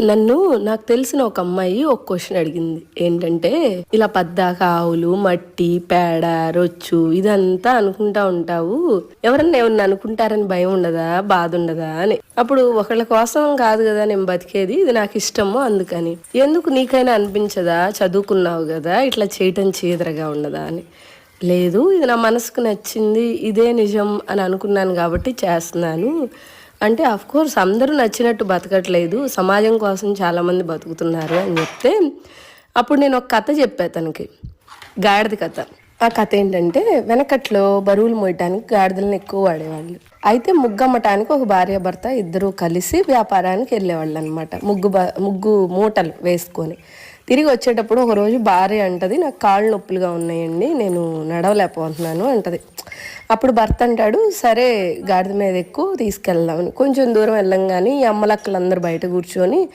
నన్ను నాకు తెలిసిన ఒక అమ్మాయి ఒక క్వశ్చన్ అడిగింది. ఏంటంటే ఇలా పద్దాక ఆవులు మట్టి పేడ రొచ్చు ఇదంతా అనుకుంటా ఉంటావు. ఎవరన్నా ఏమన్నా అనుకుంటారని భయం ఉండదా బాధ ఉండదా? అని. అప్పుడు ఒకళ్ళ కోసం కాదు కదా నేను బతికేది ఇది నాకు ఇష్టము అందుకని. ఎందుకు నీకైనా అనిపించదా? చదువుకున్నావు కదా ఇట్లా చేయటం చీదరగా ఉండదా? అని. లేదు ఇది నా మనసుకు నచ్చింది ఇదే నిజం అని అనుకున్నాను కాబట్టి చేస్తున్నాను. అంటే అఫ్ కోర్స్ అందరూ నచ్చినట్టు బతకట్లేదు. సమాజం కోసం చాలామంది బతుకుతున్నారు అని చెప్తే అప్పుడు నేను ఒక కథ చెప్పా తనకి. గాడిద కథ. ఆ కథ ఏంటంటే వెనకట్లో బరువులు మోయటానికి గాడిదలను ఎక్కువ వాడేవాళ్ళు. అయితే ముగ్గమ్మటానికి ఒక భార్య భర్త ఇద్దరూ కలిసి వ్యాపారానికి వెళ్ళేవాళ్ళు అనమాట ముగ్గు బ ముగ్గు మూటలు వేసుకొని. తిరిగి వచ్చేటప్పుడు ఒకరోజు భార్య అంటది నాకు కాళ్ళు నొప్పులుగా ఉన్నాయండి నేను నడవలేకపోతున్నాను అంటది. అప్పుడు భర్త అంటాడు సరే గాడిద మీద ఎక్కువ తీసుకెళ్దామని కొంచెం దూరం వెళ్ళంగానే ఈ అమ్మలక్కలందరూ బయట కూర్చొని